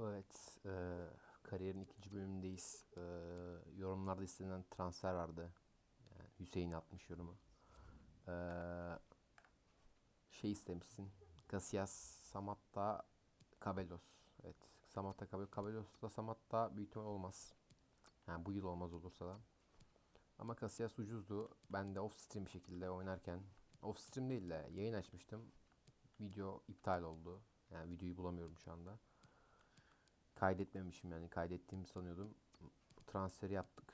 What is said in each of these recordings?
Evet, e, kariyerin ikinci bölümündeyiz. E, yorumlarda istenen transfer vardı. Yani Hüseyin atmış yorumu. E, şey istemişsin. Casillas, Samatta, Kabelos. Evet, Samatta, Kabelos. Kabelos'la Samatta büyük ihtimal olmaz. Yani bu yıl olmaz olursa da. Ama Casillas ucuzdu. Ben de off stream bir şekilde oynarken, off stream değil de yayın açmıştım. Video iptal oldu. Yani videoyu bulamıyorum şu anda. Kaydetmemişim yani kaydettiğimi sanıyordum. Transferi yaptık.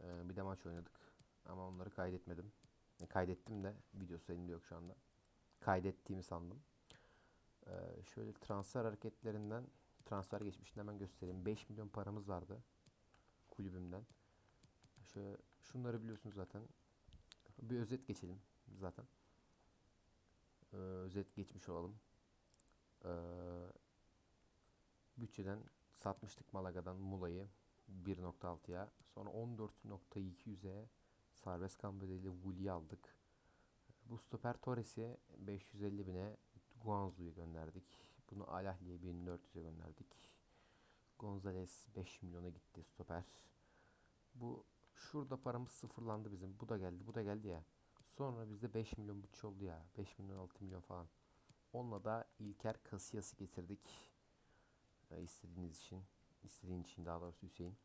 Ee, bir de maç oynadık. Ama onları kaydetmedim. E, kaydettim de videosu elimde yok şu anda. Kaydettiğimi sandım. Ee, şöyle transfer hareketlerinden transfer geçmişini hemen göstereyim. 5 milyon paramız vardı kulübümden. Şöyle şunları biliyorsunuz zaten. Bir özet geçelim zaten. Ee, özet geçmiş olalım. Ee, bütçeden satmıştık Malaga'dan Mula'yı 1.6'ya. Sonra 14.200'e serbest kan bedeliyle aldık. Bu stoper Torres'i 550 bine Guangzhou'ya gönderdik. Bunu Al Ahly'ye 1400'e gönderdik. Gonzalez 5 milyona gitti stoper. Bu şurada paramız sıfırlandı bizim. Bu da geldi, bu da geldi ya. Sonra bizde 5 milyon bütçe oldu ya. 5 milyon 6 milyon falan. Onunla da İlker Casillas'ı getirdik. Ee, istediğiniz için. istediğin için daha doğrusu Hüseyin.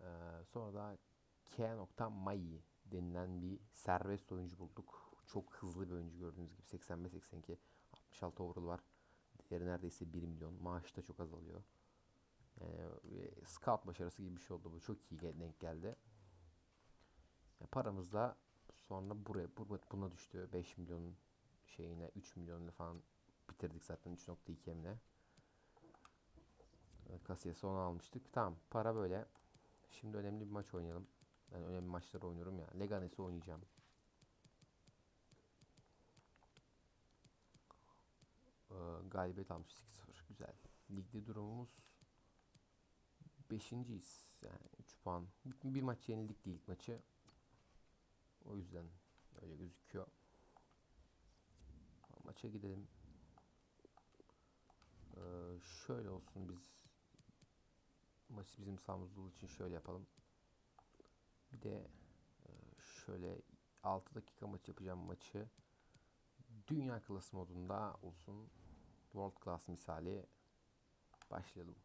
Ee, sonra da K.Mai denilen bir serbest oyuncu bulduk. Çok hızlı bir oyuncu gördüğünüz gibi 85-82 66 overall var. Değeri neredeyse 1 milyon. Maaşı da çok azalıyor. Yani e, scout başarısı gibi bir şey oldu bu. Çok iyi denk geldi. Ya paramız da sonra buraya bu- buna düştü. 5 milyon şeyine 3 milyonla falan bitirdik zaten 3.2 emle. Kasiyesi onu almıştık. Tamam para böyle. Şimdi önemli bir maç oynayalım. Ben önemli maçları oynuyorum ya. Leganes'i oynayacağım. Ee, galibiyet almış 6-0. Güzel. Ligde durumumuz 5.yiz. Yani 3 puan. Bir, bir maç yenildik değil ilk maçı. O yüzden öyle gözüküyor. Maça gidelim. Ee, şöyle olsun biz maçı bizim olduğu için şöyle yapalım. Bir de e, şöyle 6 dakika maç yapacağım maçı. Dünya klası modunda olsun. World class misali başlayalım.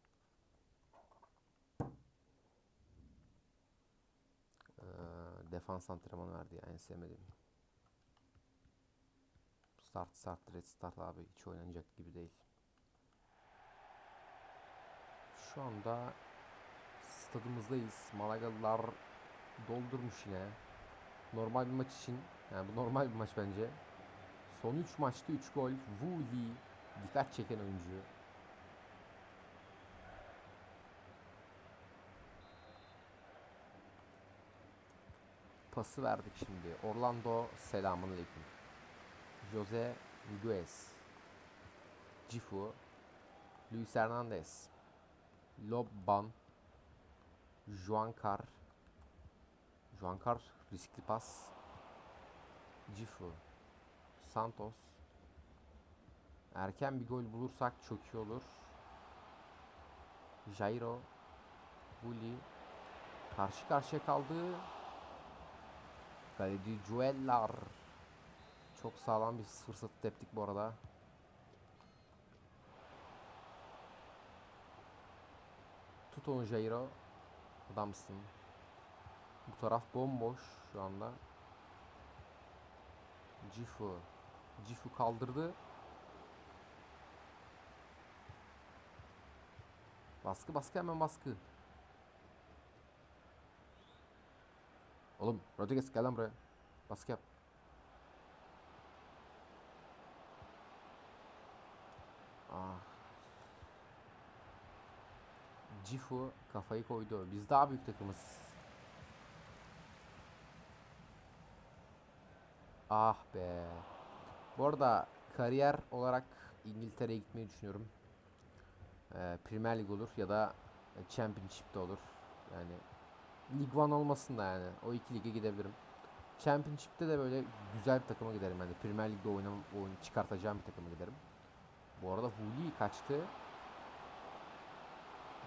Ee, defans antrenmanı verdi ya en sevmediğim. Start start red start abi hiç oynanacak gibi değil. Şu anda stadımızdayız. Malagalılar doldurmuş yine. Normal bir maç için. Yani bu normal bir maç bence. Son 3 maçta 3 gol. Wuli dikkat çeken oyuncu. Pası verdik şimdi. Orlando selamun aleyküm. Jose Miguez. Cifu. Luis Hernandez. Lobban. Juan Car. Juan Car riskli pas. Cifu. Santos. Erken bir gol bulursak çok iyi olur. Jairo. Bully. Karşı karşıya kaldı. Kaleci Juellar. Çok sağlam bir fırsat teptik bu arada. Tut onu Jairo. Adamsın. Bu taraf bomboş şu anda. Cifu. Cifu kaldırdı. Baskı baskı hemen baskı. Oğlum Rodriguez gel lan buraya. Baskı yap. Cifu kafayı koydu. Biz daha büyük takımız. Ah be. Bu arada kariyer olarak İngiltere'ye gitmeyi düşünüyorum. Ee, Premier Lig olur ya da Championship'te olur. Yani Lig One olmasın da yani. O iki lige gidebilirim. Championship'te de böyle güzel bir takıma giderim. Yani Premier Lig'de oynam, oyun çıkartacağım bir takıma giderim. Bu arada Huli kaçtı.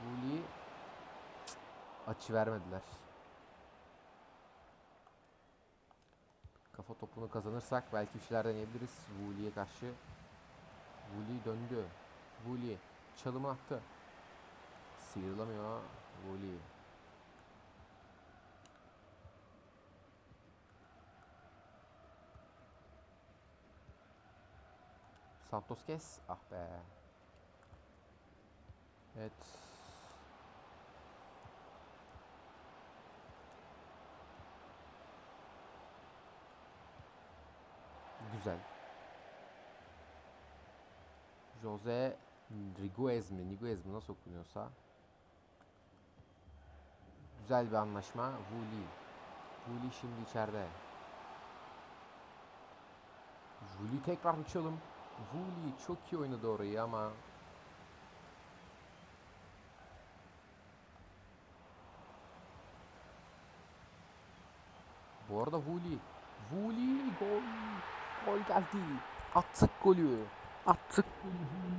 Vuli açı vermediler. Kafa topunu kazanırsak belki bir şeyler deneyebiliriz Vuli'ye karşı. Vuli döndü. Vuli çalımı attı. Sıyrılamıyor Vuli. Santos kes. Ah be. Evet. Güzel. Jose Riguez mi? Riguez mi? Nasıl okunuyorsa. Güzel bir anlaşma. Vuli. Vuli şimdi içeride. Vuli tekrar bir çalım. Vuli çok iyi oynadı orayı ama Bu arada Vuli. Vuli gol. Gol geldi. Attık golü. Attık golü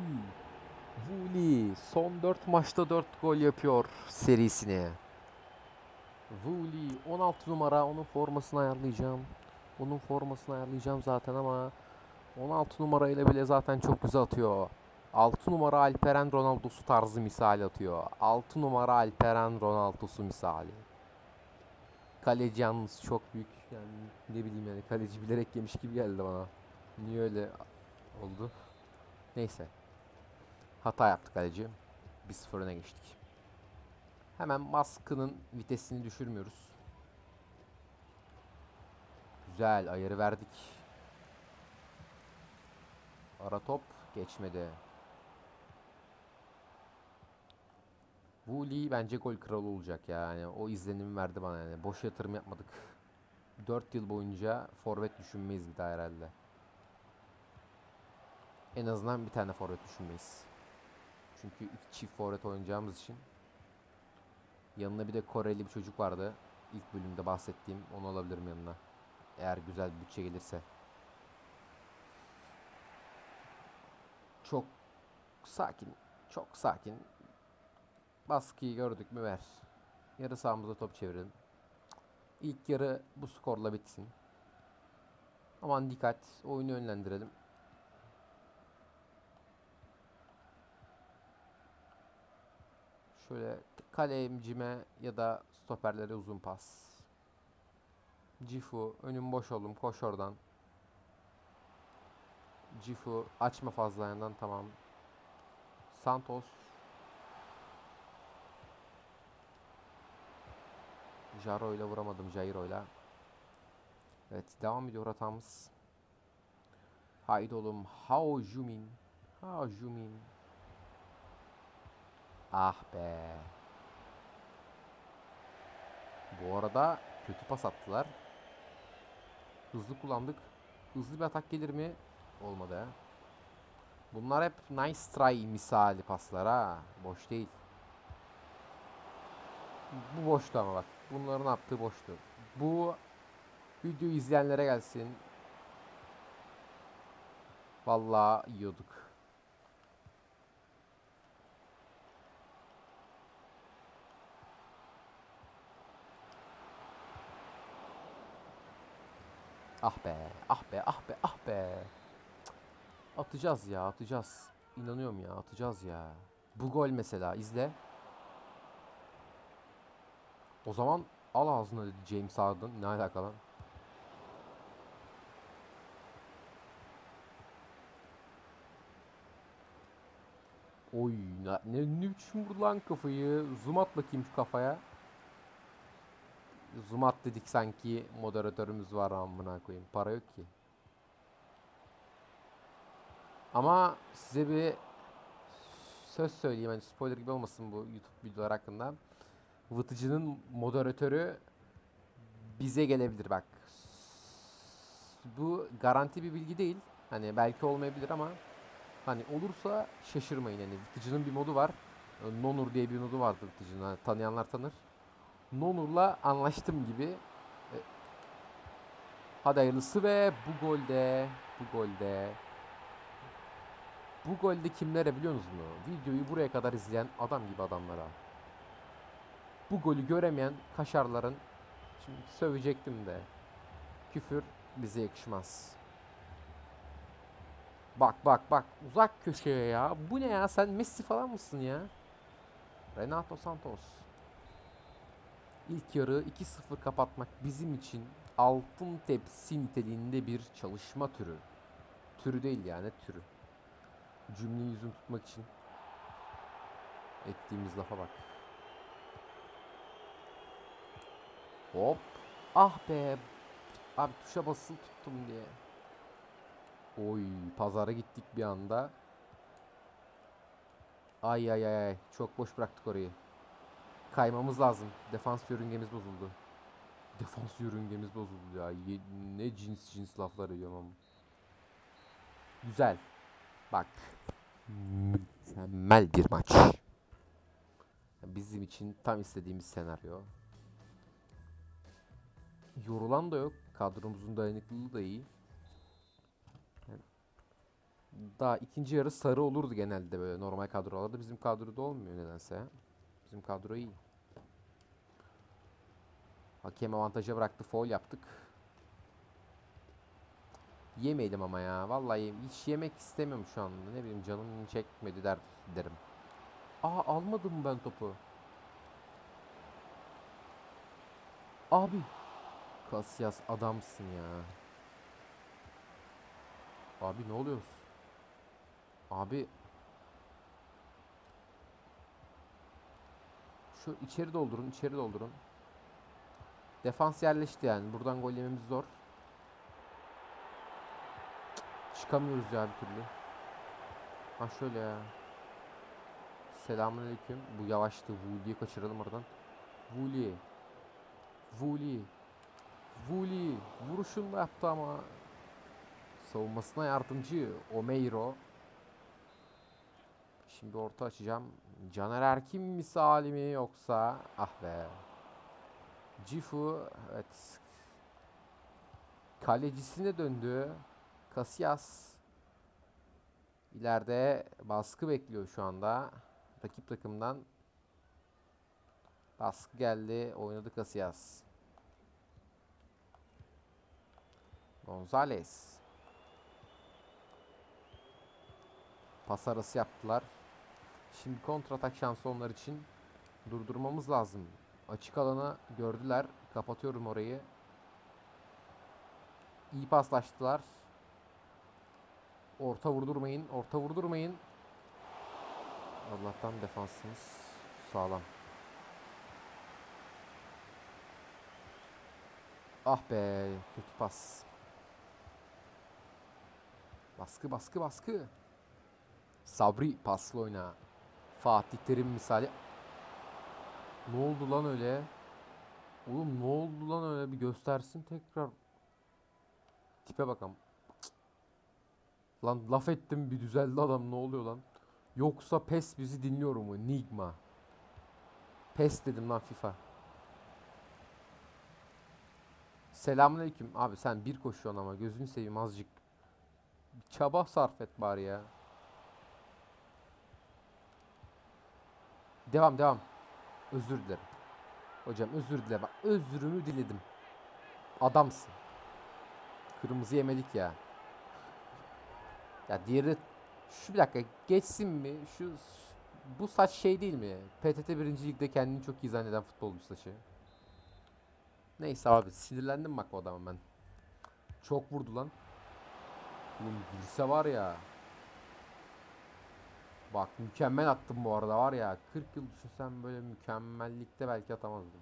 Vuli. Son 4 maçta 4 gol yapıyor serisini. Vuli 16 numara onun formasını ayarlayacağım. Onun formasını ayarlayacağım zaten ama 16 numarayla bile zaten çok güzel atıyor. 6 numara Alperen Ronaldo'su tarzı misal atıyor. 6 numara Alperen Ronaldo'su misali. Kaleci yalnız çok büyük. Yani ne bileyim yani kaleci bilerek yemiş gibi geldi bana. Niye öyle oldu? Neyse. Hata yaptı kaleci. 1-0 öne geçtik. Hemen baskının vitesini düşürmüyoruz. Güzel ayarı verdik. Ara top geçmedi. Wooly bence gol kralı olacak ya. Yani o izlenimi verdi bana yani. Boş yatırım yapmadık. 4 yıl boyunca forvet düşünmeyiz bir daha herhalde. En azından bir tane forvet düşünmeyiz. Çünkü iki çift forvet oynayacağımız için. Yanına bir de Koreli bir çocuk vardı. İlk bölümde bahsettiğim. Onu alabilirim yanına. Eğer güzel bir bütçe gelirse. Çok sakin. Çok sakin. Baskıyı gördük mü ver. Yarı sahamıza top çevirelim. İlk yarı bu skorla bitsin. Aman dikkat. Oyunu yönlendirelim. Şöyle kalemcime ya da stoperlere uzun pas. Cifu önüm boş oğlum koş oradan. Cifu açma fazla yandan tamam. Santos Jaro ile vuramadım Jairo ile. Evet devam ediyor hatamız. Haydi oğlum. Hao Jumin. Hao Jumin. Ah be. Bu arada kötü pas attılar. Hızlı kullandık. Hızlı bir atak gelir mi? Olmadı. Bunlar hep nice try misali paslar ha. Boş değil. Bu boştu ama bak. Bunların yaptığı boştu. Bu video izleyenlere gelsin. Vallahi yiyorduk. Ah be, ah be, ah be, ah be. Atacağız ya, atacağız. İnanıyorum ya, atacağız ya. Bu gol mesela, izle. O zaman al ağzına dedi James Harden. Ne alaka lan? Oy ne, ne, biçim vurdu lan kafayı. Zoom at bakayım şu kafaya. Zoom at dedik sanki moderatörümüz var amına koyayım. Para yok ki. Ama size bir söz söyleyeyim. Hani spoiler gibi olmasın bu YouTube videolar hakkında. Vıtıcının moderatörü bize gelebilir bak. Bu garanti bir bilgi değil. Hani belki olmayabilir ama hani olursa şaşırmayın. Yani Vıtıcının bir modu var. Nonur diye bir modu vardı Vıtıcının. Hani tanıyanlar tanır. Nonur'la anlaştım gibi. E, Hadi hayırlısı ve bu golde bu golde Bu golde kimlere biliyor musunuz? Videoyu buraya kadar izleyen adam gibi adamlara. Bu golü göremeyen kaşarların şimdi sövecektim de. Küfür bize yakışmaz. Bak bak bak uzak köşeye ya. Bu ne ya sen Messi falan mısın ya? Renato Santos. İlk yarı 2-0 kapatmak bizim için altın tepsi niteliğinde bir çalışma türü. Türü değil yani türü. Cümleyi yüzün tutmak için ettiğimiz lafa bak. Hop. Ah be. Abi tuşa basılı tuttum diye. Oy pazara gittik bir anda. Ay ay ay ay. Çok boş bıraktık orayı. Kaymamız lazım. Defans yörüngemiz bozuldu. Defans yörüngemiz bozuldu ya. Ye- ne cins cins laflar ediyorum ama. Güzel. Bak. Mükemmel bir maç. Bizim için tam istediğimiz senaryo. Yorulan da yok. Kadromuzun dayanıklılığı da iyi. Daha ikinci yarı sarı olurdu genelde böyle normal kadrolarda. Bizim kadroda olmuyor nedense. Bizim kadro iyi. Hakem avantaja bıraktı. Foul yaptık. Yemeyelim ama ya. Vallahi hiç yemek istemiyorum şu anda. Ne bileyim canım çekmedi der derim. Aa almadım ben topu. Abi. Casillas adamsın ya. Abi ne oluyoruz? Abi. Şu içeri doldurun, içeri doldurun. Defans yerleşti yani. Buradan gol yememiz zor. Çıkamıyoruz ya bir türlü. Ha şöyle ya. Selamünaleyküm. Bu yavaştı. Vuli'yi kaçıralım oradan. Vuli. Vuli. Vuli. Vuruşunu da yaptı ama savunmasına yardımcı Omeiro. Şimdi orta açacağım. Caner Erkin misali mi yoksa ah be. Cifu evet. Kalecisine döndü. Casillas ileride baskı bekliyor şu anda. Rakip takımdan baskı geldi. Oynadı Casillas. Gonzalez. Pas arası yaptılar. Şimdi kontratak şansı onlar için durdurmamız lazım. Açık alana gördüler. Kapatıyorum orayı. İyi paslaştılar. Orta vurdurmayın. Orta vurdurmayın. Allah'tan defansımız sağlam. Ah be kötü pas. Baskı baskı baskı. Sabri paslı oyna. Fatih Terim misali. Ne oldu lan öyle? Oğlum ne oldu lan öyle bir göstersin tekrar. Tipe bakalım. Lan laf ettim bir düzeldi adam ne oluyor lan? Yoksa PES bizi dinliyor mu? Nigma. PES dedim lan FIFA. Selamünaleyküm. Abi sen bir koşuyorsun ama gözünü seveyim azıcık. Bir çaba sarf et bari ya. Devam devam. Özür dilerim. Hocam özür dile bak. Özrümü diledim. Adamsın. Kırmızı yemedik ya. Ya diğeri şu bir dakika geçsin mi? Şu bu saç şey değil mi? PTT 1. Lig'de kendini çok iyi zanneden futbolcu saçı. Neyse abi sinirlendim bak o adama ben. Çok vurdu lan. Oğlum girse var ya. Bak mükemmel attım bu arada var ya. 40 yıl düşünsem böyle mükemmellikte belki atamazdım.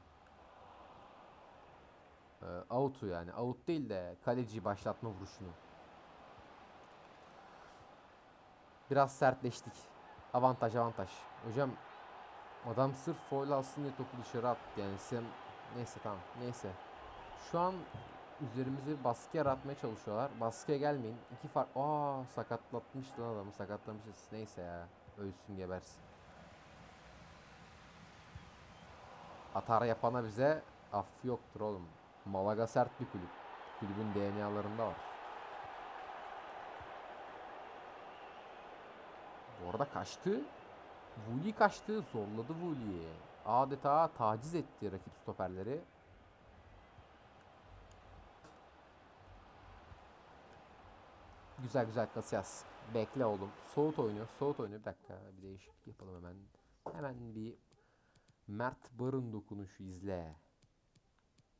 Ee, out'u yani. Out değil de kaleci başlatma vuruşunu. Biraz sertleştik. Avantaj avantaj. Hocam adam sırf foul alsın diye topu dışarı attı. Yani sen neyse tamam neyse. Şu an üzerimize baskı yaratmaya çalışıyorlar. Baskıya gelmeyin. İki fark. Aa sakatlatmış lan adamı sakatlamışız. Neyse ya. Ölsün gebersin. Atar yapana bize affı yoktur oğlum. Malaga sert bir kulüp. Kulübün DNA'larında var. Orada kaçtı. Vuli kaçtı. Zorladı Vuli'yi. Adeta taciz etti rakip stoperleri. Güzel güzel Casillas. Bekle oğlum. Soğut oyunu. Soğut oyunu. Bir dakika. Bir değişiklik yapalım hemen. Hemen bir Mert Barın dokunuşu izle.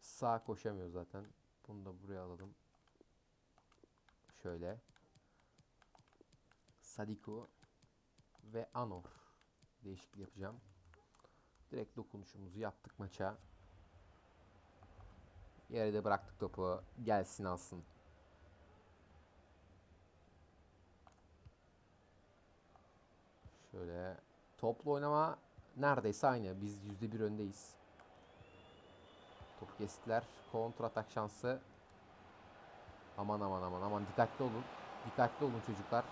Sağ koşamıyor zaten. Bunu da buraya alalım. Şöyle. Sadiku ve Anor değişiklik yapacağım. Direkt dokunuşumuzu yaptık maça. Yere bıraktık topu. Gelsin alsın. Şöyle toplu oynama neredeyse aynı. Biz %1 öndeyiz. Topu kestiler. Kontra atak şansı. Aman aman aman aman dikkatli olun. Dikkatli olun çocuklar.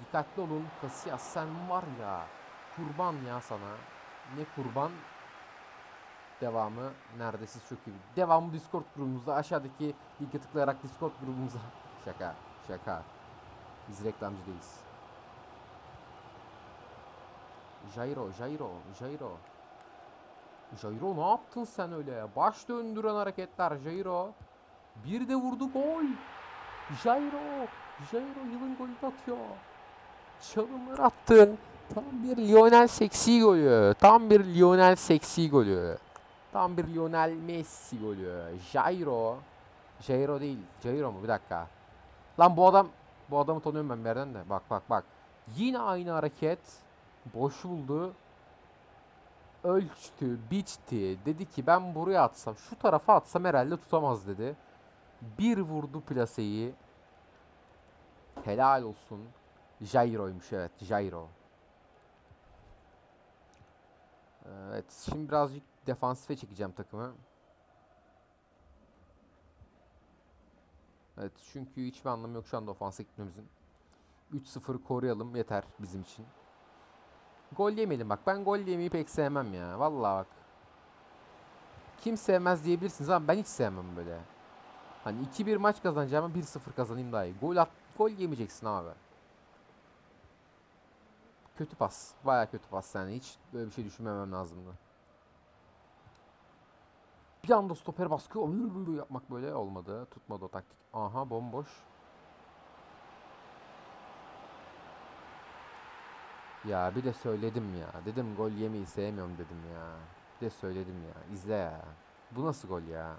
Dikkatli olun. Casillas sen var ya. Kurban ya sana. Ne kurban. Devamı neredeyse çok iyi. Devamı Discord grubumuzda. Aşağıdaki linke tıklayarak Discord grubumuza. şaka. Şaka. Biz reklamcı değiliz. Jairo, Jairo, Jairo. Jairo ne yaptın sen öyle? Baş döndüren hareketler Jairo. Bir de vurdu gol. Jairo, Jairo yılın golünü atıyor. Çalımlar attın. Tam bir Lionel Seksi golü. Tam bir Lionel Seksi golü. Tam bir Lionel Messi golü. Jairo. Jairo değil. Jairo mu? Bir dakika. Lan bu adam bu adamı tanıyorum ben bir yerden de. Bak bak bak. Yine aynı hareket. Boş buldu. Ölçtü, biçti. Dedi ki ben buraya atsam, şu tarafa atsam herhalde tutamaz dedi. Bir vurdu plaseyi. Helal olsun. Jairo'ymuş evet. Jairo. Evet. Şimdi birazcık defansife çekeceğim takımı. Evet. Çünkü hiçbir anlamı yok şu anda ofansa gitmemizin. 3-0 koruyalım yeter bizim için. Gol yemeyelim bak. Ben gol yemeyi pek sevmem ya. Vallahi bak. Kim sevmez diyebilirsiniz ama ben hiç sevmem böyle. Hani 2-1 maç kazanacağıma 1-0 kazanayım daha iyi. Gol at, gol yemeyeceksin abi. Kötü pas. Baya kötü pas yani. Hiç böyle bir şey düşünmemem lazımdı. Bir anda stoper baskı yapmak böyle olmadı. Tutmadı o taktik. Aha bomboş. Ya bir de söyledim ya. Dedim gol yemeyi sevmiyorum dedim ya. Bir de söyledim ya. İzle ya. Bu nasıl gol ya?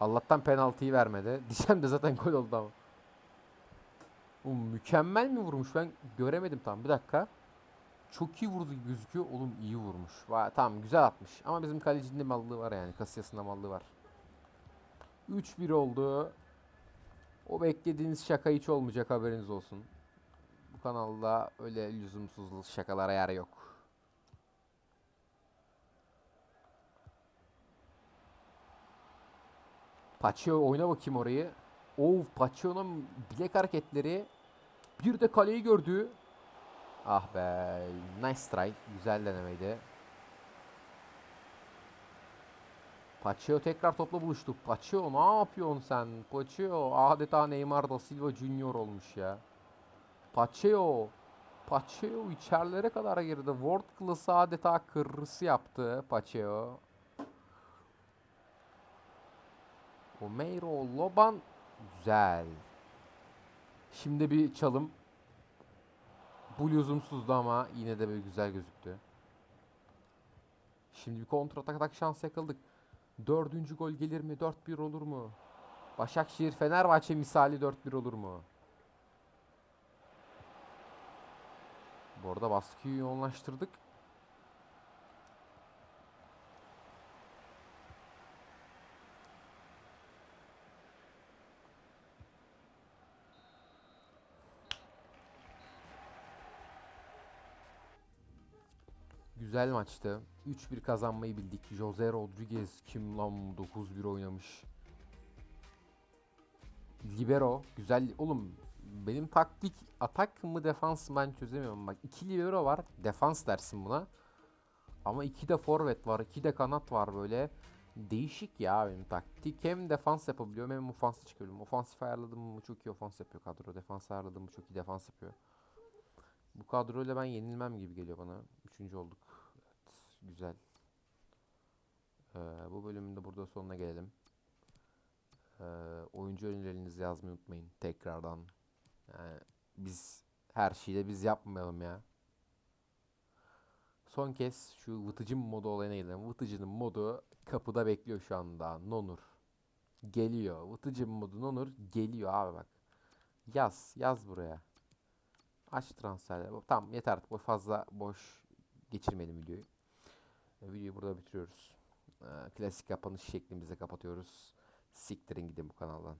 Allah'tan penaltıyı vermedi. Diyeceğim de zaten gol oldu ama. Oğlum mükemmel mi vurmuş? Ben göremedim tam. Bir dakika. Çok iyi vurdu gibi gözüküyor. Oğlum iyi vurmuş. Vay, tamam güzel atmış. Ama bizim kalecinin de mallığı var yani. Kasiyasında mallığı var. 3-1 oldu. O beklediğiniz şaka hiç olmayacak haberiniz olsun. Kanalda öyle lüzumsuz şakalara yer yok. Paçio oyna bakayım orayı. Of Paçio'nun bilek hareketleri. Bir de kaleyi gördü. Ah be. Nice try. Güzel denemeydi. Paçio tekrar topla buluştu. Paçio ne yapıyorsun sen? Paçio adeta Neymar da Silva Junior olmuş ya. Paçeo. Paçeo içerilere kadar girdi. World Class adeta kırrısı yaptı Paçeo. Omeiro Loban. Güzel. Şimdi bir çalım. Bu lüzumsuzdu ama yine de böyle güzel gözüktü. Şimdi bir kontratak atak şans yakaladık. Dördüncü gol gelir mi? 4-1 olur mu? Başakşehir Fenerbahçe misali 4-1 olur mu? Bu arada baskıyı yoğunlaştırdık. Güzel maçtı. 3-1 kazanmayı bildik. Jose Rodriguez kim lan 9-1 oynamış. Libero güzel. Oğlum benim taktik atak mı defans mı ben çözemiyorum. Bak iki libero var. Defans dersin buna. Ama iki de forvet var. iki de kanat var böyle. Değişik ya benim taktik. Hem defans yapabiliyorum hem ofans çıkıyorum. Ofansif ayarladım mı çok iyi ofans yapıyor kadro. Defans ayarladım mı çok iyi defans yapıyor. Bu kadroyla ben yenilmem gibi geliyor bana. Üçüncü olduk. Evet, güzel. Ee, bu bölümün de burada sonuna gelelim. Ee, oyuncu önerilerinizi yazmayı unutmayın tekrardan. Yani biz her şeyi de biz yapmayalım ya. Son kez şu vıtıcı modu olayına gelelim. Vıtıcının modu kapıda bekliyor şu anda. Nonur. Geliyor. Vıtıcı modu Nonur geliyor abi bak. Yaz. Yaz buraya. Aç transferleri. Tamam yeter artık. Fazla boş geçirmeyelim videoyu. E, videoyu burada bitiriyoruz. E, klasik kapanış şeklimize kapatıyoruz. Siktirin gidin bu kanaldan.